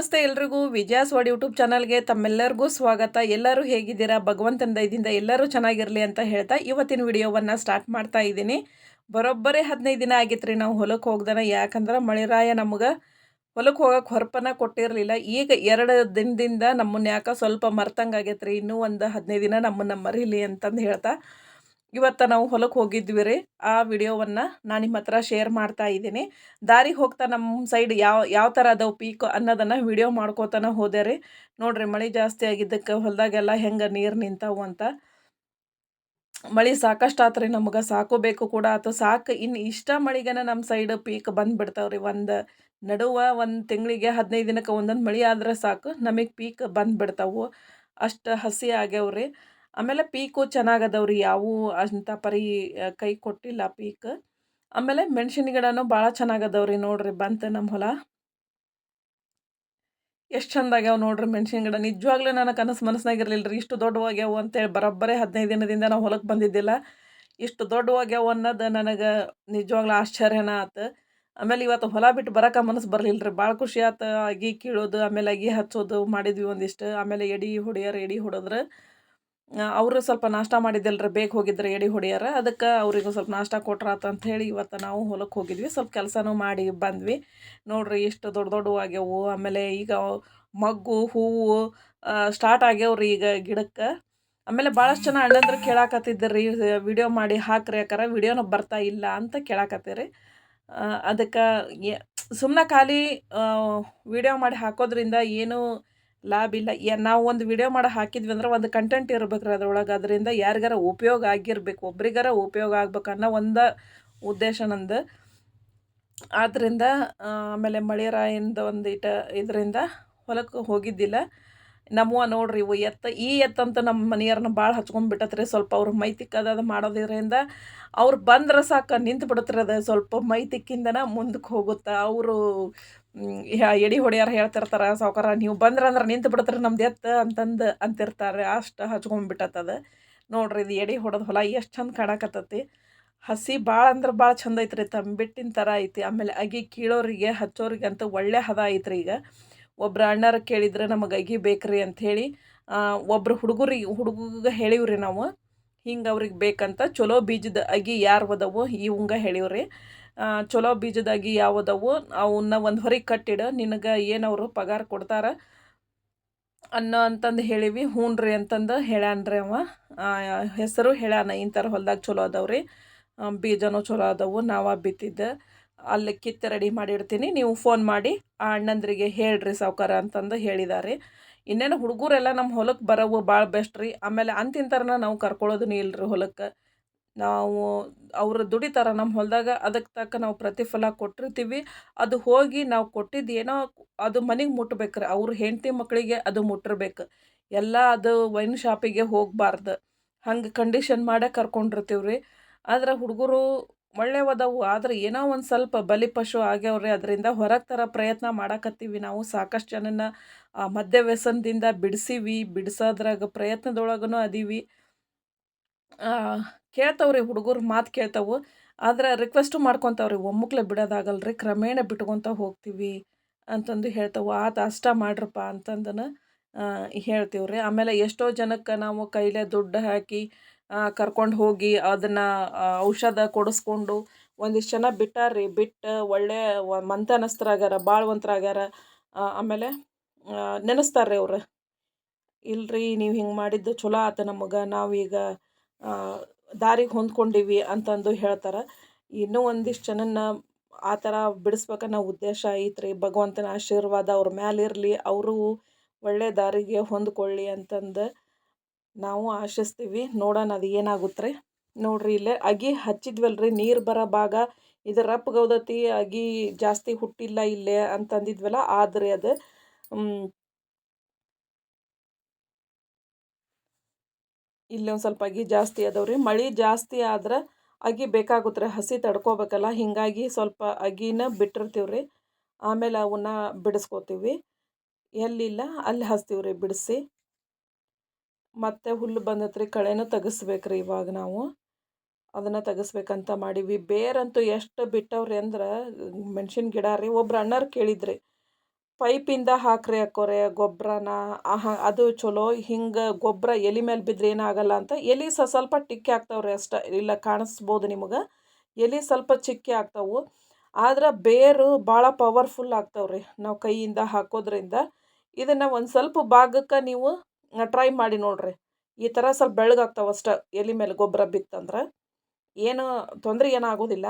ನಮಸ್ತೆ ಎಲ್ರಿಗೂ. ವಿಜಯಾಸ್ವಾಡ್ ಯೂಟ್ಯೂಬ್ ಚಾನಲ್ಗೆ ತಮ್ಮೆಲ್ಲರಿಗೂ ಸ್ವಾಗತ. ಎಲ್ಲರೂ ಹೇಗಿದ್ದೀರಾ? ಭಗವಂತನ ದಯದಿಂದ ಎಲ್ಲರೂ ಚೆನ್ನಾಗಿರಲಿ ಅಂತ ಹೇಳ್ತಾ ಇವತ್ತಿನ ವಿಡಿಯೋವನ್ನು ಸ್ಟಾರ್ಟ್ ಮಾಡ್ತಾ ಇದ್ದೀನಿ. ಬರೋಬ್ಬರಿ ಹದಿನೈದು ದಿನ ಆಗಿತ್ತು ರೀ ನಾವು ಹೊಲಕ್ಕೆ ಹೋಗ್ದಾನ. ಯಾಕಂದ್ರೆ ಮಳೆರಾಯ ನಮ್ಗೆ ಹೊಲಕ್ಕೆ ಹೋಗಕ್ಕೆ ಹೊರಪನ ಕೊಟ್ಟಿರಲಿಲ್ಲ. ಈಗ ಎರಡು ದಿನದಿಂದ ನಮ್ಮನ್ನ ಯಾಕೆ ಸ್ವಲ್ಪ ಮರ್ತಂಗೆ ಆಗೈತೆ ರೀ ಇನ್ನೂ ಒಂದು ಹದಿನೈದು ದಿನ ನಮ್ಮನ್ನು ಮರೀಲಿ ಅಂತಂದು ಹೇಳ್ತಾ ಇವತ್ತು ನಾವು ಹೊಲಕ್ಕೆ ಹೋಗಿದ್ವಿ ರೀ. ಆ ವಿಡಿಯೋವನ್ನು ನಾನು ನಿಮ್ಮ ಹತ್ರ ಶೇರ್ ಮಾಡ್ತಾ ಇದ್ದೀನಿ. ದಾರಿಗೆ ಹೋಗ್ತಾ ನಮ್ಮ ಸೈಡ್ ಯಾವ ಯಾವ ಥರ ಅದಾವೆ ಪೀಕ್ ಅನ್ನೋದನ್ನು ವಿಡಿಯೋ ಮಾಡ್ಕೋತಾನೆ ಹೋದೆ ರೀ. ನೋಡಿರಿ ಮಳೆ ಜಾಸ್ತಿ ಆಗಿದ್ದಕ್ಕೆ ಹೊಲದಾಗೆಲ್ಲ ಹೆಂಗೆ ನೀರು ನಿಂತಾವು ಅಂತ. ಮಳೆ ಸಾಕಷ್ಟು ಆತ್ರಿ ನಮ್ಗೆ, ಸಾಕು ಬೇಕು ಕೂಡ ಅಥವಾ ಸಾಕು ಇನ್ನು ಇಷ್ಟ ಮಳೆಗನ ನಮ್ಮ ಸೈಡ್ ಪೀಕ್ ಬಂದುಬಿಡ್ತಾವ್ರಿ ಒಂದು ನಡುವ ಒಂದು ತಿಂಗಳಿಗೆ ಹದಿನೈದು ದಿನಕ್ಕೆ ಒಂದೊಂದು ಮಳೆ ಆದ್ರೆ ಸಾಕು. ನಮಗೆ ಪೀಕ್ ಬಂದುಬಿಡ್ತಾವು ಅಷ್ಟು ಹಸಿ ಆಗ್ಯಾವ್ರಿ ಆಮೇಲೆ ಪೀಕು ಚೆನ್ನಾಗದವ್ರಿ, ಯಾವೂ ಅಂತ ಪರಿ ಕೈ ಕೊಟ್ಟಿಲ್ಲ ಪೀಕ್. ಆಮೇಲೆ ಮೆಣಸಿನ ಗಿಡನೂ ಭಾಳ ಚೆನ್ನಾಗದವ್ರಿ ನೋಡ್ರಿ, ಬಂತು ನಮ್ಮ ಹೊಲ. ಎಷ್ಟು ಚಂದ ಆಗ್ಯಾವ ನೋಡ್ರಿ ಮೆಣಸಿನ ಗಿಡ. ನಿಜವಾಗ್ಲೂ ನನಗೆ ಕನಸು ಮನಸ್ಸಿನಾಗಿರಲಿಲ್ಲ ರೀ ಇಷ್ಟು ದೊಡ್ಡವಾಗ್ಯಾವು ಅಂತೇಳಿ ಬರೋಬ್ಬರೇ ಹದಿನೈದು ದಿನದಿಂದ ನಾವು ಹೊಲಕ್ಕೆ ಬಂದಿದ್ದಿಲ್ಲ. ಇಷ್ಟು ದೊಡ್ಡವಾಗ್ಯಾವು ಅನ್ನೋದು ನನಗೆ ನಿಜವಾಗ್ಲೂ ಆಶ್ಚರ್ಯನ ಆತು. ಆಮೇಲೆ ಇವತ್ತು ಹೊಲ ಬಿಟ್ಟು ಬರೋಕೆ ಮನಸ್ಸು ಬರಲಿಲ್ಲ ರೀ ಭಾಳ ಖುಷಿ ಆತು. ಅಗಿ ಕೀಳೋದು, ಆಮೇಲೆ ಅಗಿ ಹಚ್ಚೋದು ಮಾಡಿದ್ವಿ ಒಂದಿಷ್ಟು. ಆಮೇಲೆ ಎಡಿ ಹೊಡಿಯೋರು, ಎಡಿ ಹೊಡೆದ್ರೆ. ಅವರು ಸ್ವಲ್ಪ ನಾಷ್ಟ ಮಾಡಿದ್ದಲ್ರಿ, ಬೇಗ ಹೋಗಿದ್ರೆ ಎಡಿ ಹೊಡಿಯಾರ. ಅದಕ್ಕೆ ಅವರಿಗೂ ಸ್ವಲ್ಪ ನಾಷ್ಟ ಕೊಟ್ರಾತ ಅಂತ ಹೇಳಿ ಇವತ್ತು ನಾವು ಹೊಲಕ್ಕೆ ಹೋಗಿದ್ವಿ. ಸ್ವಲ್ಪ ಕೆಲಸನೂ ಮಾಡಿ ಬಂದ್ವಿ. ನೋಡ್ರಿ ಎಷ್ಟು ದೊಡ್ಡ ದೊಡ್ಡವು ಆಗ್ಯಾವು. ಆಮೇಲೆ ಈಗ ಮಗ್ಗು, ಹೂವು ಸ್ಟಾರ್ಟ್ ಆಗ್ಯಾವ್ರಿ ಈಗ ಗಿಡಕ್ಕೆ. ಆಮೇಲೆ ಭಾಳಷ್ಟು ಜನ ಅಣ್ಣಂದ್ರೆ ಕೇಳಾಕತ್ತಿದ್ದರಿ, ವಿಡಿಯೋ ಮಾಡಿ ಹಾಕ್ರಿ ಯಾಕಾರ ವಿಡಿಯೋನ ಬರ್ತಾ ಇಲ್ಲ ಅಂತ ಕೇಳಾಕತ್ತೀರಿ. ಅದಕ್ಕೆ ಸುಮ್ಮನೆ ಖಾಲಿ ವಿಡಿಯೋ ಮಾಡಿ ಹಾಕೋದ್ರಿಂದ ಏನು ಲಾಭ ಇಲ್ಲ. ನಾವು ಒಂದು ವಿಡಿಯೋ ಮಾಡಿ ಹಾಕಿದ್ವಿ ಅಂದ್ರೆ ಒಂದು ಕಂಟೆಂಟ್ ಇರ್ಬೇಕು ರೀ ಅದ್ರೊಳಗೆ. ಅದರಿಂದ ಯಾರಿಗಾರ ಉಪಯೋಗ ಆಗಿರ್ಬೇಕು, ಒಬ್ರಿಗಾರ ಉಪಯೋಗ ಆಗ್ಬೇಕು ಅನ್ನೋ ಒಂದು ಉದ್ದೇಶ ನಂದು. ಆದ್ದರಿಂದ ಆಮೇಲೆ ಮಳೆರಾಯಿಂದ ಒಂದು ಇಟ, ಇದರಿಂದ ಹೊಲಕ್ಕೆ ಹೋಗಿದ್ದಿಲ್ಲ. ನಮ್ಮವ್ವ ನೋಡ್ರಿ, ಇವು ಎತ್ತ, ಈ ಎತ್ತಂತ ನಮ್ಮ ಮನೆಯವ್ರನ್ನ ಭಾಳ ಹಚ್ಕೊಂಡ್ಬಿಟ್ಟತ್ರಿ ಸ್ವಲ್ಪ ಅವ್ರ ಮೈ ತಿಕ್ಕದ ಮಾಡೋದ್ರಿಂದ. ಅವ್ರು ಬಂದ್ರೆ ಸಾಕು ನಿಂತು ಬಿಡತ್ರಿ ಅದು ಸ್ವಲ್ಪ ಮೈ ತಿಕ್ಕಿಂದನ ಮುಂದಕ್ಕೆ ಹೋಗುತ್ತೆ. ಅವರು ಎಡಿ ಹೊಡೆಯಾರ ಹೇಳ್ತಿರ್ತಾರೆ, ಸಾವುಕಾರ ನೀವು ಬಂದ್ರೆ ಅಂದ್ರೆ ನಿಂತು ಬಿಡ್ತಾರೆ ನಮ್ದು ಎತ್ತು ಅಂತಂದು ಅಂತಿರ್ತಾರೆ, ಅಷ್ಟು ಹಚ್ಕೊಂಡ್ಬಿಟ್ಟತ್ತದ ನೋಡ್ರಿ ಇದು ಎಡಿ ಹೊಡೆದ ಹೊಲ ಎಷ್ಟು ಚಂದ ಕಾಣಕತ್ತತಿ. ಹಸಿ ಭಾಳ ಅಂದ್ರೆ ಭಾಳ ಚಂದ ಐತ್ರಿ ತಂಬಿಟ್ಟಿನ ಥರ ಐತಿ, ಆಮೇಲೆ ಅಗಿ ಕೀಳೋರಿಗೆ, ಹಚ್ಚೋರಿಗೆ ಅಂತ ಒಳ್ಳೆ ಹದ ಐತ್ರಿ ಈಗ. ಒಬ್ರು ಅಣ್ಣಾರ ಕೇಳಿದ್ರೆ ನಮಗೆ ಅಗಿ ಬೇಕ್ರಿ ಅಂಥೇಳಿ ಒಬ್ರು ಹುಡುಗರಿಗೆ ಹುಡುಗ ಹೇಳಿವ್ರಿ ನಾವು, ಹಿಂಗೆ ಅವ್ರಿಗೆ ಬೇಕಂತ, ಚಲೋ ಬೀಜದ ಅಗಿ ಯಾರು ಒದವು, ಇವಂಗ ಹೇಳಿವ್ರಿ. ಚಲೋ ಬೀಜದಾಗಿ ಯಾವುದವು? ಅವನ್ನ ಒಂದು ಹೊರಗೆ ಕಟ್ಟಿಡ, ನಿನಗೆ ಏನವರು ಪಗಾರ ಕೊಡ್ತಾರ? ಅನ್ನೋ ಅಂತಂದು ಹೇಳಿವಿ ಹ್ಞೂ ರೀ ಅಂತಂದು ಹೇಳ್ಯಾನ್ರಿ ಅವ. ಹೆಸರು ಹೇಳ್ಯಾನ, ಇಂಥರ ಹೊಲ್ದಾಗ ಚಲೋ ಅದಾವ್ರಿ. ಬೀಜನೂ ಚಲೋ ಅದಾವು, ನಾವ ಬಿತ್ತಿದ್ದೆ. ಅಲ್ಲಿ ಕಿತ್ತು ರೆಡಿ ಮಾಡಿಡ್ತೀನಿ, ನೀವು ಫೋನ್ ಮಾಡಿ, ಆ ಅಣ್ಣಂದ್ರಿಗೆ ಹೇಳ್ರಿ ಸಾವುಕಾರ ಅಂತಂದು ಹೇಳಿದ್ದಾರೆ ಇನ್ನೇನು ಹುಡುಗರೆಲ್ಲ ನಮ್ಮ ಹೊಲಕ್ಕೆ ಬರೋವು ಭಾಳ ಬೆಸ್ಟ್ ರೀ. ಆಮೇಲೆ ಅಂತಿಂತರನ ನಾವು ಕರ್ಕೊಳ್ಳೋದು ಇಲ್ರಿ ಹೊಲಕ್ಕೆ. ನಾವು ಅವರು ದುಡಿತಾರ ನಮ್ಮ ಹೊಲದಾಗ ಅದಕ್ಕೆ ತಕ್ಕ ನಾವು ಪ್ರತಿಫಲ ಕೊಟ್ಟಿರ್ತೀವಿ. ಅದು ಹೋಗಿ ನಾವು ಕೊಟ್ಟಿದ್ದು ಏನೋ ಅದು ಮನೆಗೆ ಮುಟ್ಬೇಕು ರೀ ಅವ್ರ ಹೆಂಡತಿ ಮಕ್ಕಳಿಗೆ ಅದು ಮುಟ್ಟಿರ್ಬೇಕು ಎಲ್ಲ ಅದು ವೈನ್ ಶಾಪಿಗೆ ಹೋಗಬಾರ್ದು. ಹಂಗೆ ಕಂಡೀಷನ್ ಮಾಡೇ ಕರ್ಕೊಂಡಿರ್ತೀವಿ ರೀ ಆದ್ರೆ ಹುಡುಗರು ಒಳ್ಳೆಯವದವು ಆದ್ರೆ ಏನೋ ಒಂದು ಸ್ವಲ್ಪ ಬಲಿಪಶು ಆಗ್ಯಾವ್ರಿ. ಅದರಿಂದ ಹೊರಗೆ ಥರ ಪ್ರಯತ್ನ ಮಾಡಕತ್ತೀವಿ ನಾವು. ಸಾಕಷ್ಟು ಜನನ ಮದ್ಯ ವ್ಯಸನದಿಂದ ಬಿಡಿಸೀವಿ. ಬಿಡಿಸೋದ್ರಾಗ ಪ್ರಯತ್ನದೊಳಗೂ ಅದೀವಿ. ಕೇಳ್ತಾವ್ರಿ ಹುಡುಗರು ಮಾತು ಕೇಳ್ತಾವು, ಆದ್ರೆ ರಿಕ್ವೆಸ್ಟು ಮಾಡ್ಕೊತಾವ್ರಿ, ಒಮ್ಮುಕ್ಲೆ ಬಿಡೋದಾಗಲ್ರಿ, ಕ್ರಮೇಣ ಬಿಟ್ಕೊತ ಹೋಗ್ತೀವಿ ಅಂತಂದು ಹೇಳ್ತಾವೆ, ಆತ ಅಷ್ಟ ಮಾಡ್ರಪ್ಪ ಅಂತಂದನ ಹೇಳ್ತೀವಿ ಆಮೇಲೆ ಎಷ್ಟೋ ಜನಕ್ಕೆ ನಾವು ಕೈಲೇ ದುಡ್ಡು ಹಾಕಿ ಕರ್ಕೊಂಡು ಹೋಗಿ ಅದನ್ನು ಔಷಧ ಕೊಡಿಸ್ಕೊಂಡು ಒಂದಿಷ್ಟು ಜನ ಬಿಟ್ಟಾರ್ರಿ, ಬಿಟ್ಟು ಒಳ್ಳೆ ಮಂತನಸ್ತ್ರಾಗ್ಯಾರ ಬಾಳ್ವಂತರಾಗ್ಯಾರ ಆಮೇಲೆ ನೆನೆಸ್ತಾರೆ ಅವ್ರು. ಇಲ್ರಿ, ನೀವು ಹಿಂಗೆ ಮಾಡಿದ್ದು ಚಲೋ ಆತು ನಮಗೆ, ನಾವೀಗ ದಾರಿಗೆ ಹೊಂದ್ಕೊಂಡಿವಿ ಅಂತಂದು ಹೇಳ್ತಾರೆ. ಇನ್ನೂ ಒಂದಿಷ್ಟು ಜನನ್ನ ಆ ಥರ ಬಿಡಿಸ್ಬೇಕನ್ನೋ ಉದ್ದೇಶ ಐತ್ರಿ. ಭಗವಂತನ ಆಶೀರ್ವಾದ ಅವ್ರ ಮ್ಯಾಲೆ ಇರಲಿ, ಅವರು ಒಳ್ಳೆ ದಾರಿಗೆ ಹೊಂದ್ಕೊಳ್ಳಿ ಅಂತಂದು ನಾವು ಆಶಿಸ್ತೀವಿ. ನೋಡೋಣ ಅದು ಏನಾಗುತ್ತೆ ರೀ ನೋಡ್ರಿ ಇಲ್ಲೇ ಅಗಿ ಹಚ್ಚಿದ್ವಲ್ರಿ, ನೀರು ಬರೋ ಭಾಗ. ಇದು ರಪ್ಪಗೌದತಿ ಅಗಿ ಜಾಸ್ತಿ ಹುಟ್ಟಿಲ್ಲ ಇಲ್ಲೇ ಅಂತಂದಿದ್ವಲ್ಲ, ಆದ್ರೆ ಅದು ಇಲ್ಲಿ ಒಂದು ಸ್ವಲ್ಪ ಅಗಿ ಜಾಸ್ತಿ ಅದಾವ್ರಿ ಮಳೆ ಜಾಸ್ತಿ ಆದ್ರೆ ಅಗಿ ಬೇಕಾಗುತ್ತೆ ರೀ ಹಸಿ ತಡ್ಕೋಬೇಕಲ್ಲ, ಹೀಗಾಗಿ ಸ್ವಲ್ಪ ಅಗಿನ ಬಿಟ್ಟಿರ್ತೀವಿ ರೀ. ಆಮೇಲೆ ಅವನ್ನ ಬಿಡಿಸ್ಕೋತೀವಿ. ಎಲ್ಲಿಲ್ಲ ಅಲ್ಲಿ ಹಚ್ತೀವಿ ರೀ ಬಿಡಿಸಿ. ಮತ್ತೆ ಹುಲ್ಲು ಬಂದತ್ರಿ ಕಳೆನೂ ತೆಗಿಸ್ಬೇಕ್ರಿ ಇವಾಗ ನಾವು. ಅದನ್ನು ತೆಗೆಸ್ಬೇಕಂತ ಮಾಡೀವಿ. ಬೇರಂತೂ ಎಷ್ಟು ಬಿಟ್ಟವ್ರಿ ಅಂದ್ರೆ, ಮೆಣ್ಸಿನ ಗಿಡ ರೀ, ಒಬ್ರು ಅಣ್ಣರು ಕೇಳಿದ್ರಿ. ಪೈಪಿಂದ ಹಾಕ್ರಿ ಅಕ್ಕೋರೆ ಗೊಬ್ಬರನ ಅದು ಚಲೋ, ಹಿಂಗೆ ಗೊಬ್ಬರ ಎಲೆ ಮೇಲೆ ಬಿದ್ದರೆ ಏನಾಗಲ್ಲ ಅಂತ ಎಲೆ ಸ ಸ್ವಲ್ಪ ಟಿಕ್ಕಿ ಆಗ್ತಾವ್ರಿ ಅಷ್ಟೇ, ಇಲ್ಲ ಕಾಣಿಸ್ಬೋದು ನಿಮಗೆ. ಎಲೆ ಸ್ವಲ್ಪ ಚಿಕ್ಕಿ ಆಗ್ತಾವು, ಆದ್ರೆ ಬೇರು ಭಾಳ ಪವರ್ಫುಲ್ ಆಗ್ತಾವ್ರಿ ನಾವು ಕೈಯಿಂದ ಹಾಕೋದ್ರಿಂದ. ಇದನ್ನು ಒಂದು ಸ್ವಲ್ಪ ಭಾಗಕ್ಕೆ ನೀವು ಟ್ರೈ ಮಾಡಿ ನೋಡ್ರಿ. ಈ ಥರ ಸ್ವಲ್ಪ ಬೆಳಗಾಗ್ತಾವೆ ಅಷ್ಟೇ ಎಲೆ ಮೇಲೆ ಗೊಬ್ಬರ ಬಿತ್ತಂದ್ರೆ. ಏನು ತೊಂದರೆ ಏನಾಗೋದಿಲ್ಲ.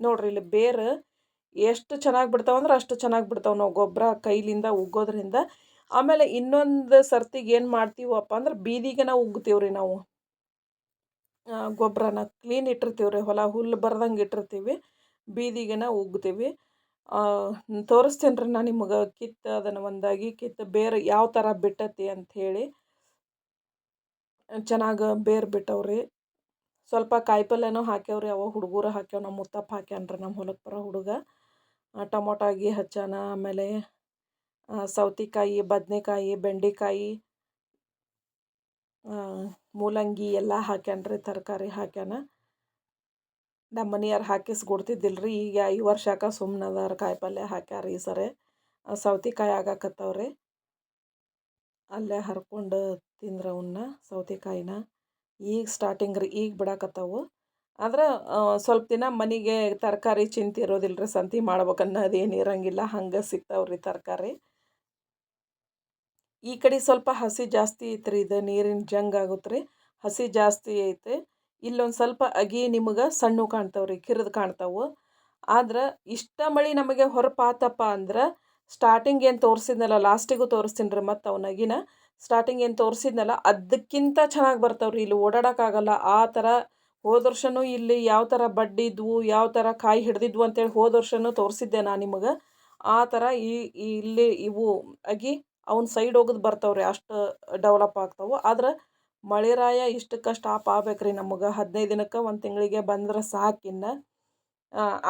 ನೋಡ್ರಿ ಇಲ್ಲಿ ಬೇರು ಎಷ್ಟು ಚೆನ್ನಾಗಿ ಬಿಡ್ತಾವಂದ್ರೆ ಅಷ್ಟು ಚೆನ್ನಾಗಿ ಬಿಡ್ತಾವೆ ನಾವು ಗೊಬ್ಬರ ಕೈಲಿಂದ ಉಗ್ಗೋದ್ರಿಂದ. ಆಮೇಲೆ ಇನ್ನೊಂದು ಸರ್ತಿಗೆ ಏನು ಮಾಡ್ತೀವಪ್ಪ ಅಂದ್ರೆ ಬೀದಿಗೆ ನಾವು ಉಗ್ತೀವಿ ನಾವು. ಗೊಬ್ಬರನ ಕ್ಲೀನ್ ಇಟ್ಟಿರ್ತೀವಿ ರೀ ಹೊಲ ಹುಲ್ಲು ಬರ್ದಂಗೆ ಇಟ್ಟಿರ್ತೀವಿ, ಬೀದಿಗೆನ ಉಗ್ತೀವಿ. ತೋರಿಸ್ತೀನಿ ರೀ ನಾನು ನಿಮಗೆ ಕಿತ್ತು ಅದನ್ನು ಒಂದಾಗಿ, ಕಿತ್ತು ಬೇರೆ ಯಾವ ಥರ ಬಿಟ್ಟತಿ ಅಂಥೇಳಿ ಚೆನ್ನಾಗಿ ಬೇರು ಬಿಟ್ಟವ್ರಿ ಸ್ವಲ್ಪ ಕಾಯಿಪಲ್ಯನೂ ಹಾಕ್ಯಾವ್ರಿ ಅವ ಹುಡುಗರು ಹಾಕ್ಯಾವ ನಮ್ಮ ಮುತ್ತಪ್ಪ ಹಾಕ್ಯಾನ್ರಿ ನಮ್ಮ ಹೊಲಕ್ಕೆ ಬರೋ ಹುಡುಗ. ಟೊಮೊಟೊ ಆಗಿ ಹಚ್ಚಾನ, ಆಮೇಲೆ ಸೌತೆಕಾಯಿ, ಬದನೆಕಾಯಿ, ಬೆಂಡೆಕಾಯಿ ಮೂಲಂಗಿ ಎಲ್ಲ ಹಾಕ್ಯಾನ್ರಿ, ತರಕಾರಿ ಹಾಕ್ಯಾನ. ನಮ್ಮ ಮನೆಯವ್ರು ಹಾಕಿಸ್ಕೊಡ್ತಿದ್ದಿಲ್ಲ ರೀ ಈಗ ಈ ವರ್ಷಕ್ಕೆ ಸುಮ್ಮನದಾರ ಕಾಯಿ ಪಲ್ಯ ಹಾಕ್ಯಾರ ಈ ಸರಿ. ಸೌತೆಕಾಯಿ ಆಗಾಕತ್ತವ್ರಿ. ಅಲ್ಲೇ ಹರ್ಕೊಂಡು ತಿಂದ್ರೆ ಅವನ್ನ ಸೌತೆಕಾಯಿನ. ಈಗ ಸ್ಟಾರ್ಟಿಂಗ್ ರೀ, ಈಗ ಬಿಡಾಕತ್ತವು. ಆದ್ರೆ ಸ್ವಲ್ಪ ದಿನ ಮನೆಗೆ ತರಕಾರಿ ಚಿಂತೆ ಇರೋದಿಲ್ಲ ಸಂತೆ ಏನು ಇರಂಗಿಲ್ಲ, ಹಂಗೆ ಸಿಗ್ತಾವ್ರಿ ತರಕಾರಿ. ಈ ಕಡೆ ಸ್ವಲ್ಪ ಹಸಿ ಜಾಸ್ತಿ ಐತ್ರಿ, ಇದು ನೀರಿನ ಜಂಗ್ ಆಗುತ್ತೆ ರೀ ಹಸಿ ಜಾಸ್ತಿ ಐತೆ. ಇಲ್ಲೊಂದು ಸ್ವಲ್ಪ ಅಗಿ ನಿಮಗೆ ಸಣ್ಣ ಕಾಣ್ತಾವ್ರಿ, ಕಿರಿದು ಕಾಣ್ತಾವು. ಆದ್ರೆ, ಇಷ್ಟ ಮಳೆ ನಮಗೆ ಹೊರಪಾತಪ್ಪ ಅಂದ್ರೆ ಸ್ಟಾರ್ಟಿಂಗ್ ಏನು ತೋರಿಸಿದ್ನಲ್ಲ ಲಾಸ್ಟಿಗೂ ತೋರಿಸ್ತೀನಿ ರೀ ಮತ್ತು ಅವನ ಅಗಿನ ಸ್ಟಾರ್ಟಿಂಗ್ ಏನು ತೋರಿಸಿದ್ನಲ್ಲ ಅದಕ್ಕಿಂತ ಚೆನ್ನಾಗಿ ಬರ್ತಾವ್ರಿ, ಇಲ್ಲಿ ಓಡಾಡೋಕ್ಕಾಗಲ್ಲ, ಆ ಥರ ಹೋದ ವರ್ಷವೂ ಇಲ್ಲಿ ಯಾವ ಥರ ಬಡ್ಡಿದ್ವು, ಯಾವ ಥರ ಕಾಯಿ ಹಿಡ್ದಿದ್ವು ಅಂತೇಳಿ ಹೋದ ವರ್ಷವೂ ತೋರಿಸಿದ್ದೆ ನಾನು ನಿಮಗೆ. ಆ ಥರ ಈ ಇಲ್ಲಿ ಇವು ಆಗಿ ಅವ್ನ ಸೈಡ್ ಹೋಗೋದು ಬರ್ತಾವ್ರಿ ಅಷ್ಟು ಡೆವಲಪ್ ಆಗ್ತಾವೆ. ಆದ್ರೆ ಮಳೆರಾಯ ಇಷ್ಟಕ್ಕೆ ಸ್ಟಾಪ್ ಆಗ್ಬೇಕ್ರಿ ನಮಗೆ. ಹದಿನೈದು ದಿನಕ್ಕೆ ಒಂದು ತಿಂಗಳಿಗೆ ಬಂದ್ರೆ ಸಾಕಿನ್ನ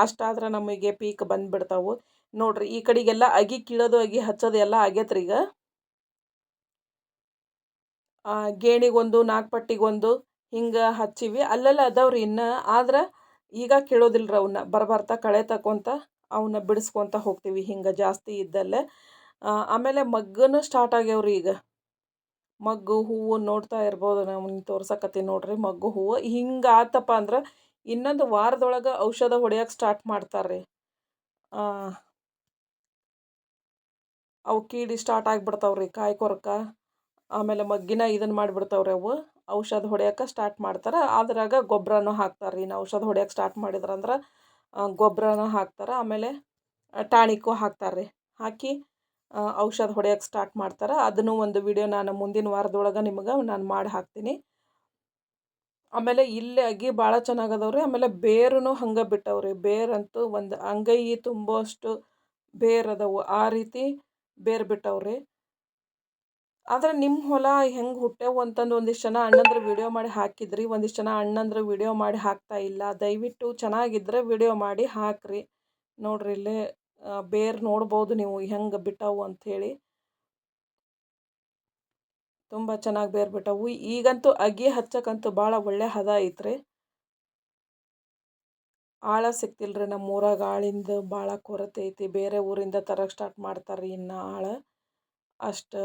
ಅಷ್ಟಾದ್ರೆ ನಮಗೆ ಪೀಕ್ ಬಂದುಬಿಡ್ತಾವೆ. ನೋಡ್ರಿ ಈ ಕಡೆಗೆಲ್ಲ ಅಗಿ ಕೀಳೋದು ಅಗಿ ಹಚ್ಚೋದು ಎಲ್ಲ ಆಗೈತ್ರಿ ಈಗ. ಗೇಣಿಗೊಂದು ನಾಲ್ಕು ಪಟ್ಟಿಗೊಂದು ಹಿಂಗೆ ಹಚ್ಚಿವಿ. ಅಲ್ಲೆಲ್ಲ ಅದಾವ್ರಿ ಇನ್ನು. ಆದ್ರೆ ಈಗ ಕೇಳೋದಿಲ್ಲ ರೀ ಅವನ್ನ ಬರಬಾರ್ತಾ ಕಳೆ ತಕೊಂತ ಅವನ್ನ ಬಿಡಿಸ್ಕೊತ ಹೋಗ್ತೀವಿ. ಹಿಂಗೆ ಜಾಸ್ತಿ ಇದ್ದಲ್ಲೇ. ಆಮೇಲೆ ಮಗ್ಗನು ಸ್ಟಾರ್ಟ್ ಆಗ್ಯಾವ್ರಿ ಈಗ. ಮಗ್ಗು, ಹೂವು ನೋಡ್ತಾ ಇರ್ಬೋದು ನಾವು ತೋರ್ಸಕತ್ತೀನಿ ನೋಡ್ರಿ. ಮಗ್ಗು, ಹೂವು ಹಿಂಗೆ ಆತಪ್ಪ ಅಂದ್ರೆ ಇನ್ನೊಂದು ವಾರದೊಳಗೆ ಔಷಧ ಹೊಡೆಯೋಕೆ ಸ್ಟಾರ್ಟ್ ಮಾಡ್ತಾರೆ ಅವು ಕೀಡಿ ಸ್ಟಾರ್ಟ್ ಆಗಿಬಿಡ್ತಾವ್ರಿ ಕಾಯಿ ಕೊರಕ. ಆಮೇಲೆ ಮಗ್ಗಿನ ಇದನ್ನು ಮಾಡಿಬಿಡ್ತಾವ್ರಿ ಅವು ಔಷಧ ಹೊಡ್ಯಕ್ಕೆ ಸ್ಟಾರ್ಟ್ ಮಾಡ್ತಾರೆ. ಅದ್ರಾಗ ಗೊಬ್ಬರನೂ ಹಾಕ್ತಾರೆ ರೀ ಔಷಧ ಹೊಡ್ಯಕ್ಕೆ ಸ್ಟಾರ್ಟ್ ಮಾಡಿದ್ರಂದ್ರೆ ಗೊಬ್ಬರನೂ ಹಾಕ್ತಾರೆ. ಆಮೇಲೆ ಟಾಣಿಕ್ಕು ಹಾಕ್ತಾರೆ ರೀ ಹಾಕಿ ಔಷಧ ಹೊಡ್ಯಕ್ಕೆ ಸ್ಟಾರ್ಟ್ ಮಾಡ್ತಾರೆ. ಅದನ್ನು ಒಂದು ವಿಡಿಯೋ ನಾನು ಮುಂದಿನ ವಾರದೊಳಗೆ ನಿಮಗೆ ನಾನು ಮಾಡಿ ಹಾಕ್ತೀನಿ. ಆಮೇಲೆ ಇಲ್ಲಿ ಅಗಿ ಭಾಳ ಚೆನ್ನಾಗದವ್ರಿ. ಆಮೇಲೆ ಬೇರೂ ಹಂಗೆ ಬಿಟ್ಟವ್ರಿ. ಬೇರಂತೂ ಒಂದು ಅಂಗೈ ತುಂಬುವಷ್ಟು ಬೇರು ಅದಾವು. ಆ ರೀತಿ ಬೇರು ಬಿಟ್ಟವ್ರಿ. ಆದರೆ ನಿಮ್ಮ ಹೊಲ ಹೆಂಗೆ ಹುಟ್ಟ್ಯಾವು ಅಂತಂದು ಒಂದಿಷ್ಟು ಜನ ಅಣ್ಣಂದ್ರೆ ವಿಡಿಯೋ ಮಾಡಿ ಹಾಕಿದ್ರಿ, ಒಂದಿಷ್ಟು ಜನ ಅಣ್ಣಂದ್ರೆ ವಿಡಿಯೋ ಮಾಡಿ ಹಾಕ್ತಾ ಇಲ್ಲ. ದಯವಿಟ್ಟು ಚೆನ್ನಾಗಿದ್ದರೆ ವಿಡಿಯೋ ಮಾಡಿ ಹಾಕ್ರಿ. ನೋಡ್ರಿ ಇಲ್ಲೇ ಬೇರು ನೋಡ್ಬೋದು ನೀವು ಹೆಂಗೆ ಬಿಟ್ಟವು ಅಂಥೇಳಿ ತುಂಬ ಚೆನ್ನಾಗಿ ಬೇರು ಬಿಟ್ಟವು. ಈಗಂತೂ ಅಗಿ ಹಚ್ಚಕ್ಕಂತೂ ಭಾಳ ಒಳ್ಳೆ ಹದ ಐತ್ರಿ. ಆಳ ಸಿಕ್ತಿಲ್ರಿ ನಮ್ಮ ಊರಾಗ ಆಳಿಂದ ಭಾಳ ಕೊರತೆ ಐತಿ. ಬೇರೆ ಊರಿಂದ ತರಕ್ಕೆ ಸ್ಟಾರ್ಟ್ ಮಾಡ್ತಾರೆ ಇನ್ನು ಆಳ. ಅಷ್ಟು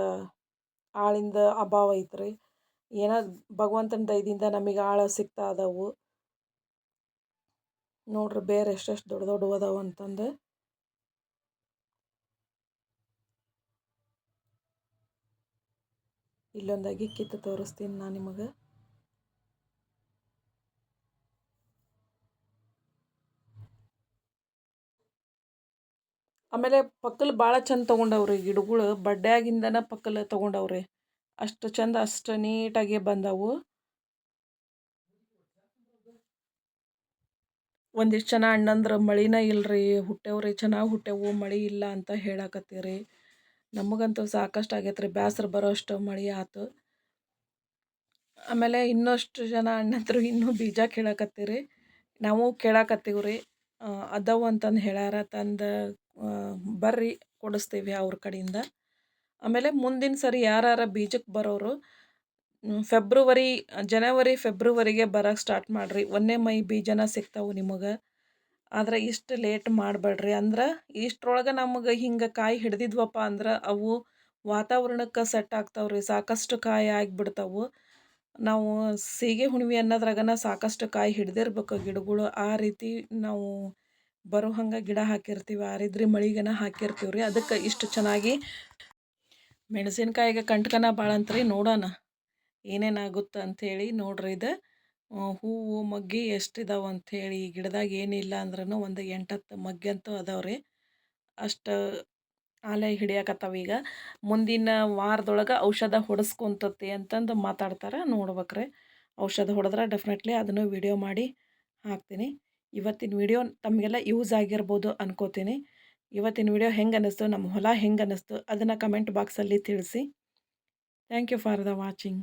ಆಳಿಂದ ಅಭಾವ ಐತ್ರಿ. ಏನೋ ಭಗವಂತನ ದಯದಿಂದ ನಮಗೆ ಆಳ ಸಿಗ್ತಾ ಅದಾವು ನೋಡ್ರಿ ಬೇರೆ ಎಷ್ಟೆಷ್ಟು ದೊಡ್ಡ ದೊಡ್ಡವು ಅದಾವು ಅಂತಂದು. ಇಲ್ಲೊಂದಾಗಿ ಕಿತ್ತು ತೋರಿಸ್ತೀನಿ ನಾನು ನಿಮಗೆ. ಆಮೇಲೆ ಪಕ್ಕಲ್ ಭಾಳ ಚಂದ ತೊಗೊಂಡವ್ರಿ ಗಿಡಗಳು. ಬಡ್ಡ್ಯಾಗಿಂದನ ಪಕ್ಕಲ್ ತೊಗೊಂಡವ್ರಿ. ಅಷ್ಟು ಚಂದ, ಅಷ್ಟು ನೀಟಾಗಿ ಬಂದವು. ಒಂದಿಷ್ಟು ಜನ ಅಣ್ಣಂದ್ರೆ ಮಳಿನ ಇಲ್ರಿ, ಹುಟ್ಟೆವ್ರಿ, ಚೆನ್ನಾಗಿ ಹುಟ್ಟೆವು, ಮಳಿ ಇಲ್ಲ ಅಂತ ಹೇಳಕತ್ತೀರಿ. ನಮಗಂತೂ ಸಾಕಷ್ಟು ಆಗೈತೆ ರೀ ಬೇಸ್ರ ಬರೋ ಅಷ್ಟು ಮಳೆ ಆಯ್ತು ಆಮೇಲೆ ಇನ್ನಷ್ಟು ಜನ ಅಣ್ಣಂದ್ರು ಇನ್ನೂ ಬೀಜ ಕೇಳಕತ್ತೀರಿ. ನಾವು ಕೇಳಾಕತ್ತೀವ್ರಿ ಅದಾವು ಅಂತಂದು ಹೇಳ್ಯಾರ, ತಂದು ಬರ್ರಿ ಕೊಡಿಸ್ತೀವಿ ಅವ್ರ ಕಡೆಯಿಂದ. ಆಮೇಲೆ ಮುಂದಿನ ಸರಿ ಯಾರು ಬೀಜಕ್ಕೆ ಬರೋರು ಫೆಬ್ರವರಿ ಜನವರಿ ಫೆಬ್ರವರಿಗೆ ಬರೋಕ್ಕೆ ಸ್ಟಾರ್ಟ್ ಮಾಡಿರಿ. ಒಂದೇ ಮೈ ಬೀಜನ ಸಿಗ್ತಾವೆ ನಿಮಗೆ. ಆದ್ರೆ ಇಷ್ಟು ಲೇಟ್ ಮಾಡಬೇಡ್ರಿ. ಅಂದ್ರೆ ಇಷ್ಟರೊಳಗೆ ನಮಗೆ ಹಿಂಗೆ ಕಾಯಿ ಹಿಡ್ದಿದ್ವಪ್ಪ ಅಂದ್ರೆ ಅವು ವಾತಾವರಣಕ್ಕೆ ಸೆಟ್ ಆಗ್ತಾವ್ರಿ. ಸಾಕಷ್ಟು ಕಾಯಿ ಆಗಿಬಿಡ್ತಾವು. ನಾವು ಸೀಗೆ ಹುಣ್ವಿ ಅನ್ನೋದ್ರಾಗನ ಸಾಕಷ್ಟು ಕಾಯಿ ಹಿಡ್ದಿರ್ಬೇಕು ಗಿಡಗಳು. ಆ ರೀತಿ ನಾವು ಬರೋ ಹಂಗೆ ಗಿಡ ಹಾಕಿರ್ತೀವಿ, ಆರಿದ್ರಿ ಮಳಿಗೆನ ಹಾಕಿರ್ತೀವಿ ರೀ. ಅದಕ್ಕೆ ಇಷ್ಟು ಚೆನ್ನಾಗಿ ಮೆಣಸಿನ್ಕಾಯಿಗೆ ಕಂಟ್ಕನ ಭಾಳ ಅಂತ್ರಿ ನೋಡೋಣ. ಏನೇನಾಗುತ್ತೆ ಅಂಥೇಳಿ ನೋಡ್ರಿ ಇದು. ಹೂವು, ಮಗ್ಗಿ ಎಷ್ಟಿದಾವೆ ಅಂಥೇಳಿ ಈ ಗಿಡದಾಗ ಏನಿಲ್ಲ ಅಂದ್ರೂ ಒಂದು ಎಂಟತ್ತು ಮಗ್ಗಿ ಅಂತೂ ಅದಾವೆ ರೀ. ಅಷ್ಟು ಆಲೆ ಹಿಡಿಯಾಕತ್ತಾವ ಈಗ. ಮುಂದಿನ ವಾರದೊಳಗೆ ಔಷಧ ಹೊಡೆಸ್ಕೊಂತತಿ ಅಂತಂದು ಮಾತಾಡ್ತಾರೆ ನೋಡ್ಬೇಕ್ರಿ. ಔಷಧ ಹೊಡೆದ್ರೆ ಡೆಫಿನೆಟ್ಲಿ ಅದನ್ನು ವಿಡಿಯೋ ಮಾಡಿ ಹಾಕ್ತೀನಿ. ಇವತ್ತಿನ ವಿಡಿಯೋ ತಮಗೆಲ್ಲ ಯೂಸ್ ಆಗಿರ್ಬೋದು ಅನ್ಕೋತೀನಿ. ಇವತ್ತಿನ ವಿಡಿಯೋ ಹೆಂಗೆ ಅನ್ನಿಸ್ತು ನಮ್ಮ ಹೊಲ ಹೆಂಗೆ ಅನ್ನಿಸ್ತು ಅದನ್ನು ಕಮೆಂಟ್ ಬಾಕ್ಸಲ್ಲಿ ತಿಳಿಸಿ. Thank you for the watching